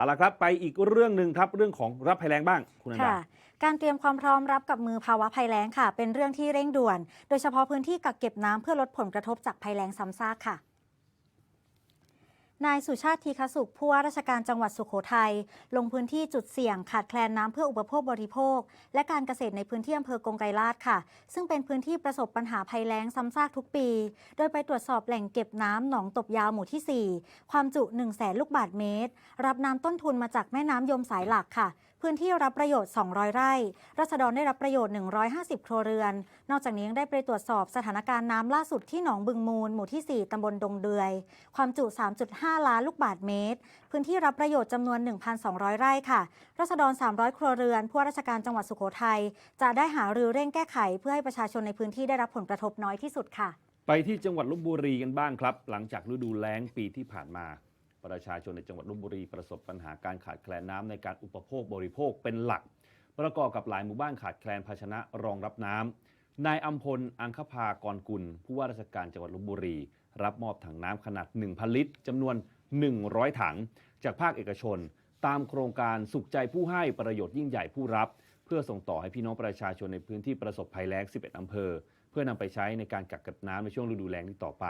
เอาละครับไปอีกเรื่องหนึ่งครับเรื่องของรับภัยแรงบ้างคุณนันดาการเตรียมความพร้อมรับกับมือภาวะภัยแล้งค่ะ เป็นเรื่องที่เร่งด่วน โดยเฉพาะพื้นที่กักเก็บน้ำเพื่อลดผลกระทบจากภัยแล้งซ้ำซากค่ะ นายสุชาติทีคสุขผู้ว่าราชการจังหวัดสุโขทัยลงพื้นที่จุดเสี่ยงขาดแคลนน้ำเพื่ออุปโภคบริโภค และการเกษตรในพื้นที่อำเภอกงไกรลาดค่ะ ซึ่งเป็นพื้นที่ประสบปัญหาภัยแล้งซ้ำซากทุกปี โดยไปตรวจสอบแหล่งเก็บน้ำหนองตบยาวหมู่ที่ 4 ความจุ1 0 0 0 0แสนลูกบาศก์เมตร รับน้ำต้นทุนมาจากแม่น้ำยมสายหลักค่ะ พื้นที่รับประโยชน์ 200 ไร่ รัษฎรได้รับประโยชน์ 150 ครัวเรือน นอกจากนี้ยังได้ไปตรวจสอบสถานการณ์น้ำล่าสุดที่หนองบึงมูล หมู่ที่ 4 ตำบลดงเดือย ความจุ 3.5 ล้านลูกบาศก์เมตร พื้นที่รับประโยชน์จำนวน 1,200 ไร่ค่ะ รัษฎร 300 ครัวเรือนผู้ว่าราชการจังหวัดสุโขทัยจะได้หารือเร่งแก้ไข เพื่อให้ประชาชนในพื้นที่ได้รับผลกระทบน้อยที่สุดค่ะ ไปที่จังหวัดลบบุรีกันบ้างครับ หลังจากฤดูแล้งปีที่ผ่านมา ประชาชนในจังหวัดลบบุรีประสบปัญหาการขาดแคลนน้ำในการอุปโภคบริโภคเป็นหลัก ประกอบกับหลายหมู่บ้านขาดแคลนภาชนะรองรับน้ำนายอัมพล อังคภากรกุล ผู้ว่าราชการจังหวัดลบบุรี รับมอบถังน้ำขนาด 1,000 ลิตรจำนวน 100 ถัง จากภาคเอกชน ตามโครงการสุขใจผู้ให้ประโยชน์ยิ่งใหญ่ผู้รับ เพื่อส่งต่อให้พี่น้องประชาชนในพื้นที่ประสบภัยแล้ง 11 อำเภอ เพื่อนำไปใช้ในการกักเก็บน้ำในช่วงฤดูแล้งที่ต่อไป